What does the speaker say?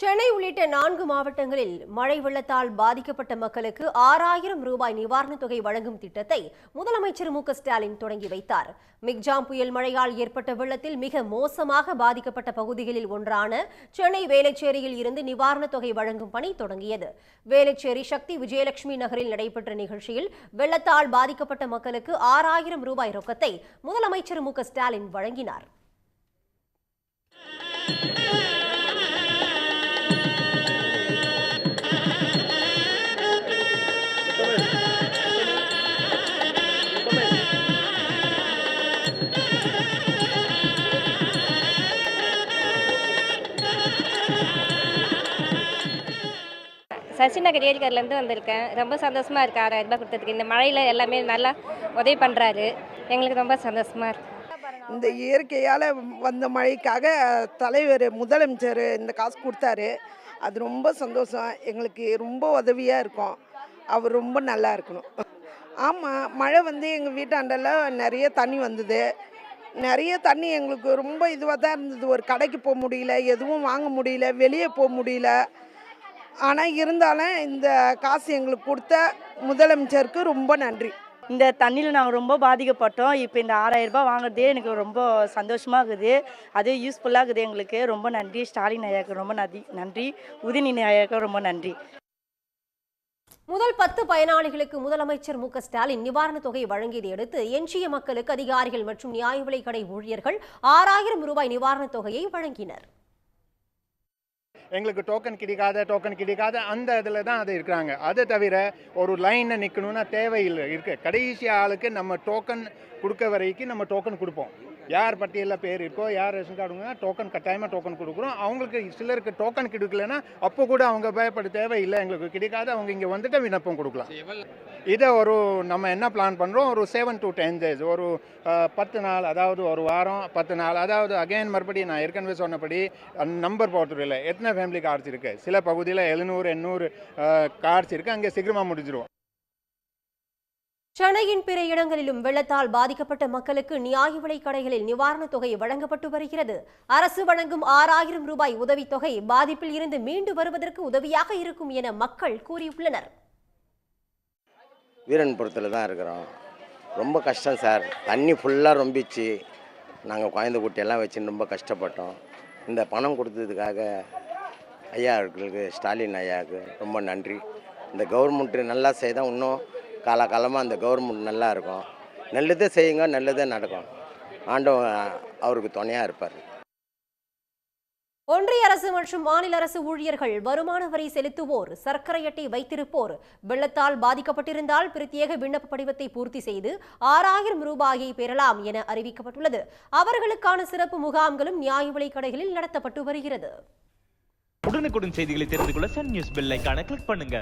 சென்னை உள்ளிட்ட நான்கு மாவட்டங்களில் மழை வெள்ளத்தால் பாதிக்கப்பட்ட மக்களுக்கு ஆறாயிரம் ரூபாய் நிவாரணத் தொகை வழங்கும் திட்டத்தை முதலமைச்சர் மு ஸ்டாலின் தொடங்கி வைத்தார். மிக்ஜாம் புயல் மழையால் ஏற்பட்ட வெள்ளத்தில் மிக மோசமாக பாதிக்கப்பட்ட பகுதிகளில் ஒன்றான சென்னை வேலச்சேரியில் இருந்து நிவாரணத் தொகை வழங்கும் பணி தொடங்கியது. வேலச்சேரி சக்தி விஜயலட்சுமி நகரில் நடைபெற்ற நிகழ்ச்சியில் வெள்ளத்தால் பாதிக்கப்பட்ட மக்களுக்கு ஆறாயிரம் ரூபாய் ரொக்கத்தை முதலமைச்சர் மு ஸ்டாலின் வழங்கினார். சசிநகர் ஏரிக்காரிலேருந்து வந்திருக்கேன். ரொம்ப சந்தோஷமாக இருக்குது ஆறாயிரம் ரூபாய் கொடுத்ததுக்கு. இந்த மழையில் எல்லாமே நல்லா உதவி பண்ணுறாரு எங்களுக்கு ரொம்ப சந்தோஷமாக இருக்குது இந்த இயற்கையால் வந்த மழைக்காக தலைவர் முதலமைச்சர் இந்த காசு கொடுத்தாரு. அது ரொம்ப சந்தோஷம். எங்களுக்கு ரொம்ப உதவியாக இருக்கும். அவர் ரொம்ப நல்லா இருக்கணும். ஆமாம் மழை வந்து எங்கள் வீட்டாண்டெல்லாம் நிறைய தண்ணி வந்தது. நிறைய தண்ணி எங்களுக்கு ரொம்ப இதுவாக தான் இருந்தது. ஒரு கடைக்கு போக முடியல எதுவும் வாங்க முடியல வெளியே போக முடியல. ஆனால் இருந்தாலும் இந்த காசு எங்களுக்கு கொடுத்த முதலமைச்சருக்கு ரொம்ப நன்றி. இந்த தண்ணியில் நாங்கள் ரொம்ப பாதிக்கப்பட்டோம். இப்போ இந்த ஆறாயிரம் ரூபாய் வாங்குறதே எனக்கு ரொம்ப சந்தோஷமாக இருக்குது. அது யூஸ்ஃபுல்லாக இருக்குது எங்களுக்கு. ரொம்ப நன்றி. ஸ்டாலின் ஐயாவுக்கு ரொம்ப நன்றி நன்றி. உதயநிதி ஐயாவுக்கு ரொம்ப நன்றி. முதல் பத்து பயனாளிகளுக்கு முதலமைச்சர் மு ஸ்டாலின் நிவாரணத் தொகை வழங்கியதை அடுத்து எஞ்சிய மக்களுக்கு அதிகாரிகள் மற்றும் நியாய விலை கடை ஊழியர்கள் ஆறாயிரம் ரூபாய் நிவாரணத் தொகையை வழங்கினர். எங்களுக்கு டோக்கன் கிடைக்காத டோக்கன் கிடைக்காத அந்த இதில் தான் அது இருக்கிறாங்க. அதை தவிர ஒரு லைனில் நிற்கணும்னா தேவையில்லை. இருக்குது கடைசி ஆளுக்கு நம்ம டோக்கன் கொடுக்க வரைக்கும் நம்ம டோக்கன் கொடுப்போம். யார் பட்டியலில் பேர் இருக்கோ யார் ரேஷன் கார்டுங்க டோக்கன் கட்டாயமாக டோக்கன் கொடுக்குறோம். அவங்களுக்கு சிலருக்கு டோக்கன் கிடைக்கலன்னா அப்போ கூட அவங்க பயப்பட தேவையில்லை. எங்களுக்கு கிடைக்காது. அவங்க இங்கே வந்துட்டு விண்ணப்பம் கொடுக்கலாம். இதை ஒரு நம்ம என்ன பிளான் பண்ணுறோம் ஒரு செவன் டு டென் டேஸ் ஒரு பத்து நாள் அதாவது ஒரு வாரம் பத்து நாள். அதாவது அகைன் மறுபடியும் நான் ஏற்கனவே சொன்னபடி நம்பர் போட்டுருல எத்தனை ஃபேமிலி கார்ட்ஸ் இருக்குது சில பகுதியில் எழுநூறு எண்ணூறு கார்ட்ஸ் இருக்குது அங்கே சீக்கிரமாக முடிஞ்சிருவோம் சென்னையின் பிற இடங்களிலும் வெள்ளத்தால் பாதிக்கப்பட்ட மக்களுக்கு நியாய விலை கடைகளில் நிவாரணத் தொகை வழங்கப்பட்டு வருகிறது. அரசு வழங்கும் ஆறாயிரம் ரூபாய் உதவித்தொகை பாதிப்பில் இருந்து மீண்டு வருவதற்கு உதவியாக இருக்கும் என மக்கள் கூறியுள்ளனர். வீரன்புரத்தில் தான் இருக்கிறோம். ரொம்ப கஷ்டம் சார். தண்ணி ஃபுல்லாக ரொம்பிச்சு நாங்கள் குழந்தை குட்டியெல்லாம் வச்சு ரொம்ப கஷ்டப்பட்டோம். இந்த பணம் கொடுத்ததுக்காக ஐயா அவர்களுக்கு ஸ்டாலின் ஐயாவுக்கு ரொம்ப நன்றி. இந்த கவர்மெண்ட்டு நல்லா செய்தால் இன்னும் காலகாலமாக அந்த கவர்மெண்ட் நல்லா இருக்கும். நல்லதே செய்யுங்க நல்லதே நடக்கும். ஆண்டவன் அவருக்கு துணையாக இருப்பார். ஒன்றிய அரசு மற்றும் மாநில அரசு ஊழியர்கள் வருமான வரி செலுத்துவோர் சர்க்கரை அட்டை வைத்திருப்போர். வெள்ளத்தால் பாதிக்கப்பட்டிருந்தால் பிரத்யேக விண்ணப்ப படிவத்தை பூர்த்தி செய்து ஆறாயிரம் ரூபாயை பெறலாம் என அறிவிக்கப்பட்டுள்ளது. அவர்களுக்கான சிறப்பு முகாம்களும் நியாய விலைக் கடைகளில் நடத்தப்பட்டு வருகிறது. உடனுக்குடன் செய்திகளை தெரிந்து கொள்ள சன் நியூஸ் பெல் ஐகானை கிளிக் பண்ணுங்க.